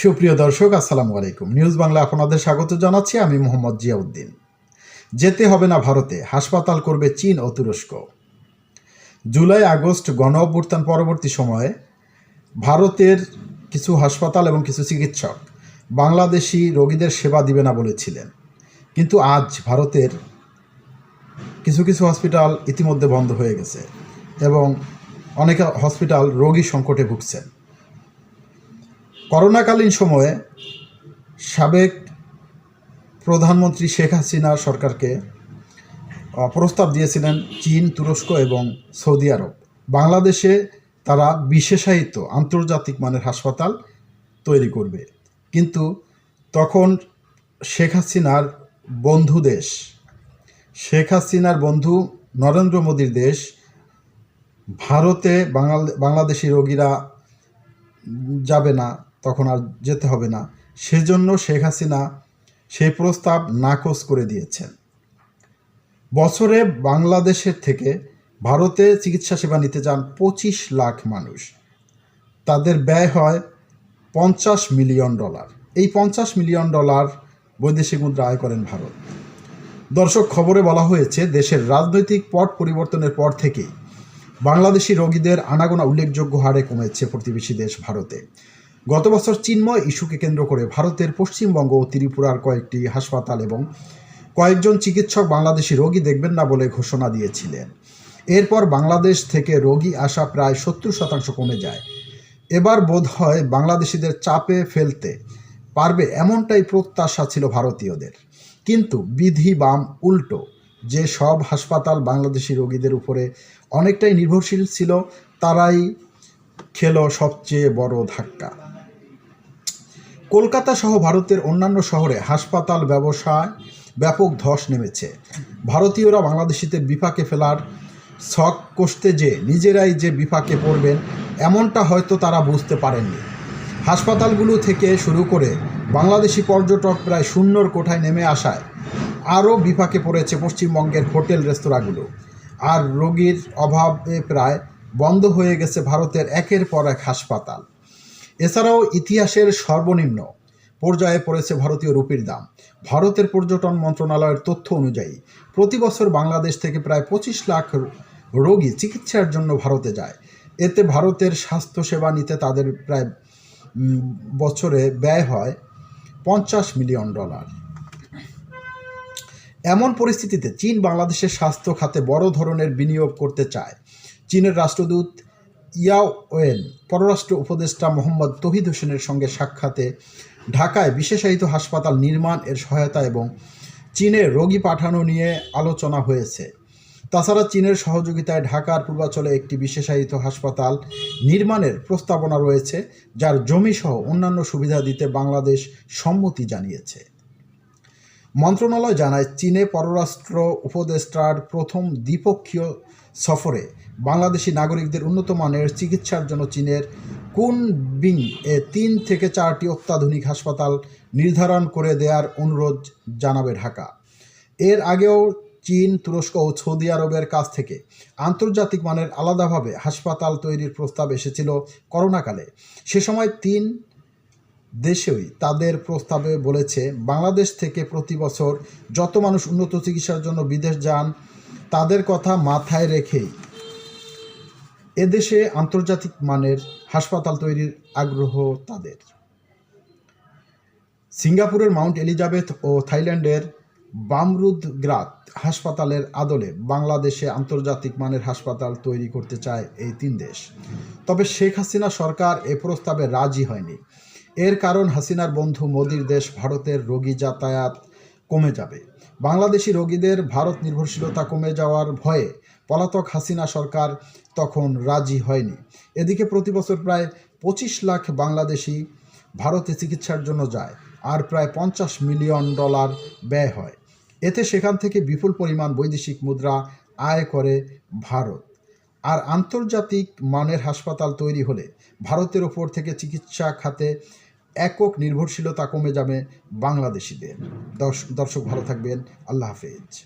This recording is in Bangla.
সুপ্রিয় দর্শক, আসসালামু আলাইকুম। নিউজ বাংলা আপনাদের স্বাগত জানাচ্ছি আমি মোহাম্মদ জিয়াউদ্দিন। যেতে হবে না ভারতে, হাসপাতাল করবে চীন ও তুরস্ক। জুলাই, আগস্ট গণ অভ্যুত্থান পরবর্তী সময়ে ভারতের কিছু হাসপাতাল এবং কিছু চিকিৎসক বাংলাদেশি রোগীদের সেবা দিবে না বলেছিলেন। কিন্তু আজ ভারতের কিছু কিছু হসপিটাল ইতিমধ্যে বন্ধ হয়ে গেছে এবং অনেক হসপিটাল রোগী সংকটে ভুগছেন। করোনাকালীন সময়ে সাবেক প্রধানমন্ত্রী শেখ হাসিনা সরকারকে প্রস্তাব দিয়েছিলেন চীন, তুরস্ক এবং সৌদি আরব। বাংলাদেশে তারা বিশেষায়িত আন্তর্জাতিক মানের হাসপাতাল তৈরি করবে। কিন্তু তখন শেখ হাসিনার বন্ধু দেশ, শেখ হাসিনার বন্ধু নরেন্দ্র মোদীর দেশ, ভারতে বাংলাদ বাংলাদেশি রোগীরা যাবে না। তখন আর যেতে হবে না। সেজন্য শেখ হাসিনা সেই প্রস্তাব নাকচ করে দিয়েছেন। বছরে বাংলাদেশের থেকে ভারতে চিকিৎসা সেবা নিতে যান পঁচিশ লাখ মানুষ। তাদের ব্যয় হয় পঞ্চাশ মিলিয়ন ডলার। এই পঞ্চাশ মিলিয়ন ডলার বৈদেশিক মুদ্রা আয় করেন ভারত। দর্শক, খবরে বলা হয়েছে, দেশের রাজনৈতিক পট পরিবর্তনের পর থেকেই বাংলাদেশি রোগীদের আনাগোনা উল্লেখযোগ্য হারে কমেছে প্রতিবেশী দেশ ভারতে। গত বছর চিন্ময় ইস্যুকে কেন্দ্র করে ভারতের পশ্চিমবঙ্গ ও ত্রিপুরার কয়েকটি হাসপাতাল এবং কয়েকজন চিকিৎসক বাংলাদেশি রোগী দেখবেন না বলে ঘোষণা দিয়েছিলেন। এরপর বাংলাদেশ থেকে রোগী আসা প্রায় সত্তর শতাংশ কমে যায়। এবার বোধ হয় বাংলাদেশিদের চাপে ফেলতে পারবে এমনটাই প্রত্যাশা ছিল ভারতীয়দের। কিন্তু বিধি বাম উল্টো, যে সব হাসপাতাল বাংলাদেশি রোগীদের উপরে অনেকটাই নির্ভরশীল ছিল, তারাই খেলো সবচেয়ে বড় ধাক্কা। কলকাতা সহ ভারতের অন্যান্য শহরে হাসপাতাল ব্যবসায় ব্যাপক ধস নেমেছে। ভারতীয়রা বাংলাদেশিদের বিপাকে ফেলার ছক কষতে যে নিজেরাই যে বিপাকে পড়বেন, এমনটা হয়তো তারা বুঝতে পারেননি। হাসপাতালগুলো থেকে শুরু করে বাংলাদেশি পর্যটক প্রায় শূন্যর কোঠায় নেমে আসায় আরও বিপাকে পড়েছে পশ্চিমবঙ্গের হোটেল রেস্তোরাঁগুলো। আর রোগীর অভাবে প্রায় বন্ধ হয়ে গেছে ভারতের একের পর এক হাসপাতাল। এছাড়াও ইতিহাসের সর্বনিম্ন পর্যায়ে পড়েছে ভারতীয় রুপির দাম। ভারতের পর্যটন মন্ত্রণালয়ের তথ্য অনুযায়ী, প্রতি বছর বাংলাদেশ থেকে প্রায় পঁচিশ লাখ রোগী চিকিৎসার জন্য ভারতে যায়। এতে ভারতের স্বাস্থ্যসেবা নিতে তাদের প্রায় বছরে ব্যয় হয় পঞ্চাশ মিলিয়ন ডলার। এমন পরিস্থিতিতে চীন বাংলাদেশের স্বাস্থ্য খাতে বড় ধরনের বিনিয়োগ করতে চায়। চীনের রাষ্ট্রদূত ইয়াও ওয়েন পররাষ্ট্র উপদেষ্টা মোহাম্মদ তহিদ হোসেনের সঙ্গে সাক্ষাতে ঢাকায় বিশেষায়িত হাসপাতাল নির্মাণ এর সহায়তা এবং চীনে রোগী পাঠানো নিয়ে আলোচনা হয়েছে। তাছাড়া চীনের সহযোগিতায় ঢাকার পূর্বাঞ্চলে একটি বিশেষায়িত হাসপাতাল নির্মাণের প্রস্তাবনা রয়েছে, যার জমিসহ অন্যান্য সুবিধা দিতে বাংলাদেশ সম্মতি জানিয়েছে। মন্ত্রণালয় জানায়, চীনে পররাষ্ট্র উপদেষ্টার প্রথম দ্বিপক্ষীয় সফরে বাংলাদেশি নাগরিকদের উন্নত মানের চিকিৎসার জন্য চীনের কুনবিং এ তিন থেকে চারটি অত্যাধুনিক হাসপাতাল নির্ধারণ করে দেওয়ার অনুরোধ জানাবে ঢাকা। এর আগেও চীন, তুরস্ক ও সৌদি আরবের কাছ থেকে আন্তর্জাতিক মানের আলাদাভাবে হাসপাতাল তৈরির প্রস্তাব এসেছিল করোনাকালে। সে সময় তিন দেশেই তাদের প্রস্তাবে বলেছে, বাংলাদেশ থেকে প্রতি বছর যত মানুষ উন্নত চিকিৎসার জন্য বিদেশ যান তাদের কথা মাথায় রেখেই। এদেশে আন্তর্জাতিক মানের হাসপাতাল তৈরির আগ্রহ তাদের। সিঙ্গাপুরের মাউন্ট এলিজাবেথ ও থাইল্যান্ডের বামরুদগ্রাত হাসপাতালের আদলে বাংলাদেশে আন্তর্জাতিক মানের হাসপাতাল তৈরি করতে চায় এই তিন দেশ। তবে শেখ হাসিনা সরকার এ প্রস্তাবে রাজি হয়নি। এর কারণ হাসিনার বন্ধু মোদির দেশ ভারতের রোগী যাতায়াত কমে যাবে। বাংলাদেশি রোগীদের ভারত নির্ভরশীলতা কমে যাওয়ার ভয়ে পলাতক হাসিনা সরকার তখন রাজি হয়নি। এদিকে প্রতি বছর প্রায় পঁচিশ লাখ বাংলাদেশি ভারতে চিকিৎসার জন্য যায় আর প্রায় পঞ্চাশ মিলিয়ন ডলার ব্যয় হয়। এতে সেখান থেকে বিপুল পরিমাণ বৈদেশিক মুদ্রা আয় করে ভারত। আর আন্তর্জাতিক মানের হাসপাতাল তৈরি হলে ভারতের ওপর থেকে চিকিৎসা খাতে একক নির্ভরশীলতা কমে যাবে বাংলাদেশিদের। দর্শ- দর্শক ভালো থাকবেন। আল্লাহ হাফেজ।